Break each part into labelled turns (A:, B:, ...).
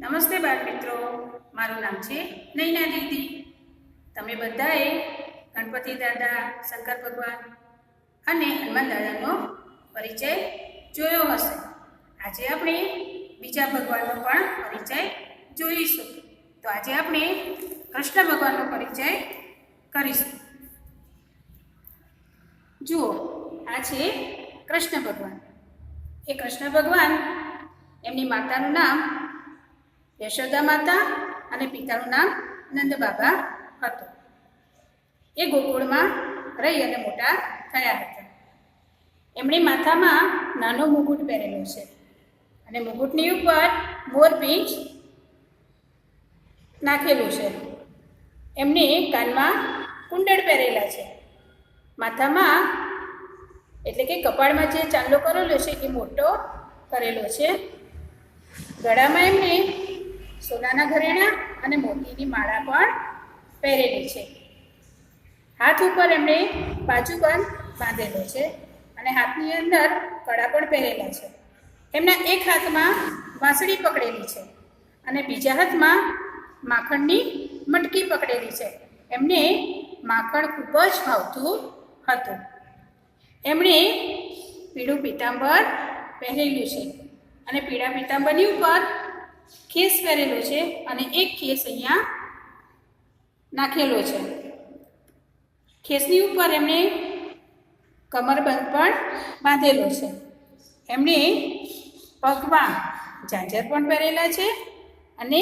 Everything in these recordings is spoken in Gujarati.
A: નમસ્તે બાળ મિત્રો. મારું નામ છે નૈના દીદી. તમે બધાએ ગણપતિ દાદા, શંકર ભગવાન અને હનુમાન દાદાનો પરિચય જોયો હશે. આજે આપણે બીજા ભગવાનનો પણ પરિચય જોઈશું. તો આજે આપણે કૃષ્ણ ભગવાનનો પરિચય કરીશું. જુઓ, આ છે કૃષ્ણ ભગવાન. એ કૃષ્ણ ભગવાન એમની માતાનું નામ યશોદા માતા અને પિતાનું નામ નંદ બાબા હતું. એ ગોકુળમાં રહી અને મોટા થયા હતા. એમણે માથામાં નાનો મુગુટ પહેરેલો છે અને મુગુટની ઉપર મોરપીંછ નાખેલું છે. એમને કાનમાં કુંડળ પહેરેલા છે. માથામાં એટલે કે કપાળમાં જે ચાંદલો કરેલો છે એ મોટો કરેલો છે. ગળામાં એમને સોનાના ઘરેણા અને મોતીની માળા પણ પહેરેલી છે. હાથ ઉપર એમણે બાજુબંધ બાંધેલો છે અને હાથની અંદર કડા પણ પહેરેલા છે. એમના એક હાથમાં વાંસળી પકડેલી છે અને બીજા હાથમાં માખણની મટકી પકડેલી છે. એમને માખણ ખૂબ જ ભાવતું હતું. એમણે પીળું પીતાંબર પહેરેલું છે અને પીળા પીતાંબરની ઉપર ખેસ પહેરેલો છે અને એક ખેસ અહીંયા નાખેલો છે. ખેસની ઉપર એમણે કમરબંધ પણ બાંધેલો છે. એમણે પગમાં ઝાંઝર પણ પહેરેલા છે અને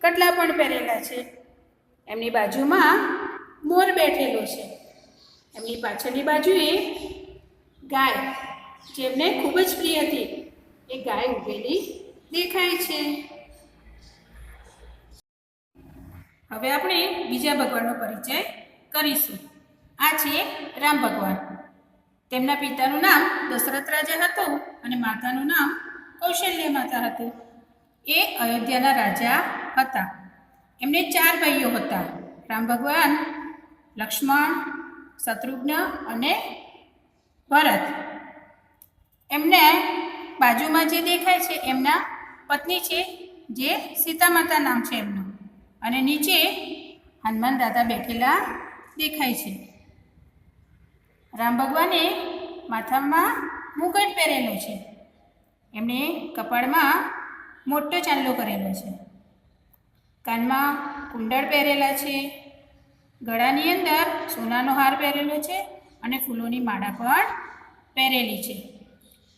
A: કટલા પણ પહેરેલા છે. એમની બાજુમાં મોર બેઠેલો છે. એમની પાછળની બાજુએ ગાય, જેમને ખૂબ જ પ્રિય હતી, એ ગાય ઉભેલી દેખાય છે. હવે આપણે બીજા ભગવાનનો પરિચય કરીશું. આ છે રામ ભગવાન. તેમના પિતાનું નામ દશરથ રાજા હતું અને માતાનું નામ કૌશલ્ય માતા હતું. એ અયોધ્યાના રાજા હતા. એમને ચાર ભાઈઓ હતા. રામ ભગવાન, લક્ષ્મણ, શત્રુઘ્ન અને ભરત. એમને બાજુમાં જે દેખાય છે એમના પત્ની છે, જે સીતા માતા નામ છે એમનું. અને નીચે હનુમાન દાદા બેઠેલા દેખાય છે. રામ ભગવાને માથામાં મુગટ પહેરેલો છે. એમણે કપાળમાં મોટો ચાંદલો કરેલો છે. કાનમાં કુંડળ પહેરેલા છે. ગળાની અંદર સોનાનો હાર પહેરેલો છે અને ફૂલોની માળા પણ પહેરેલી છે.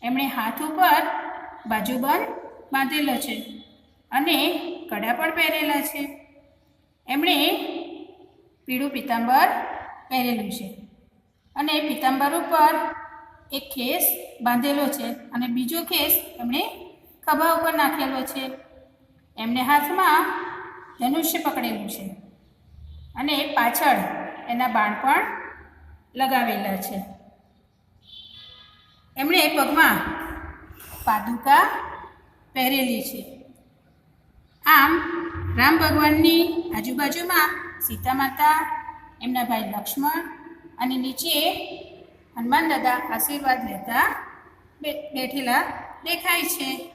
A: એમણે હાથ ઉપર બાજુબંધ બાંધેલો છે અને કડા પણ પહેરેલા છે. એમણે પીળું પીતાંબર પહેરેલું છે. અને પીતાંબર ઉપર એક ખેસ બાંધેલો છે અને બીજો ખેસ એમણે ખભા ઉપર નાખેલો છે. એમને હાથમાં ધનુષ્ય પકડેલું છે અને પાછળ એના બાણ પણ લગાવેલા છે. એમણે પગમાં પાદુકા પહેરેલી છે. આમ રામ ભગવાનની આજુબાજુમાં સીતા માતા, એમના ભાઈ લક્ષ્મણ અને નીચે હનુમાન દાદા આશીર્વાદ લેતા બેઠેલા દેખાય છે.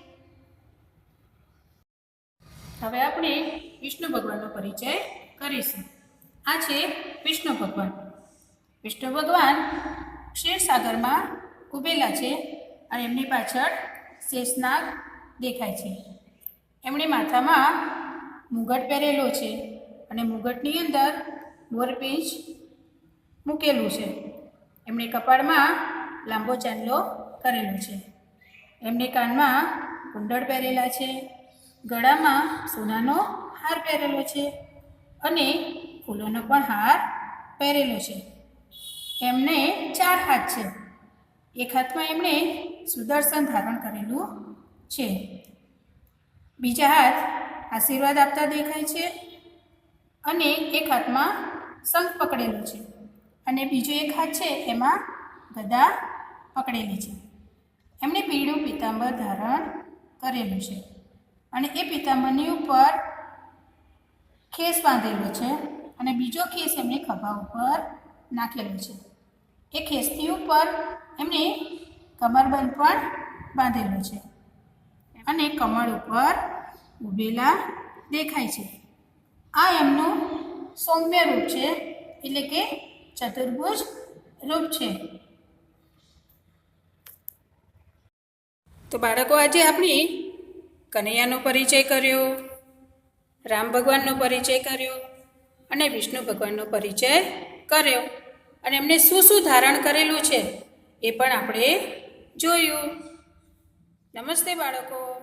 A: હવે આપણે વિષ્ણુ ભગવાનનો પરિચય કરીશું. આ છે વિષ્ણુ ભગવાન. વિષ્ણુ ભગવાન ક્ષીરસાગરમાં ઉભેલા છે અને એમની પાછળ શેષનાગ દેખાય છે. એમણે માથામાં મુગટ પહેરેલો છે અને મુગટની અંદર મોરપીંચ મૂકેલું છે. એમણે કપાળમાં લાંબો ચાંદલો કરેલો છે. એમને કાનમાં કુંડળ પહેરેલા છે. ગળામાં સોનાનો હાર પહેરેલો છે અને ફૂલોનો પણ હાર પહેરેલો છે. એમને ચાર હાથ છે. એક હાથમાં એમણે સુદર્શન ધારણ કરેલું છે. બીજા હાથ આશીર્વાદ આપતા દેખાય છે અને એક હાથમાં શંખ પકડેલો છે અને બીજો એક હાથ છે એમાં ગદા પકડેલી છે. એમણે પીળું પિતાંબર ધારણ કરેલું છે અને એ પિતાંબરની ઉપર ખેસ બાંધેલો છે અને બીજો ખેસ એમણે ખભા ઉપર નાખેલો છે. એ ખેસની ઉપર એમણે કમરબંધ પણ બાંધેલો છે અને કમળ ઉપર ઊભેલા દેખાય છે. આ એમનું સૌમ્ય રૂપ છે, એટલે કે ચતુર્ભુજ રૂપ છે. તો બાળકો, આજે આપણે કનૈયાનો પરિચય કર્યો, રામ ભગવાનનો પરિચય કર્યો અને વિષ્ણુ ભગવાનનો પરિચય કર્યો. અને એમને શું શું ધારણ કરેલું છે એ પણ આપણે જોયું. નમસ્તે બાળકો.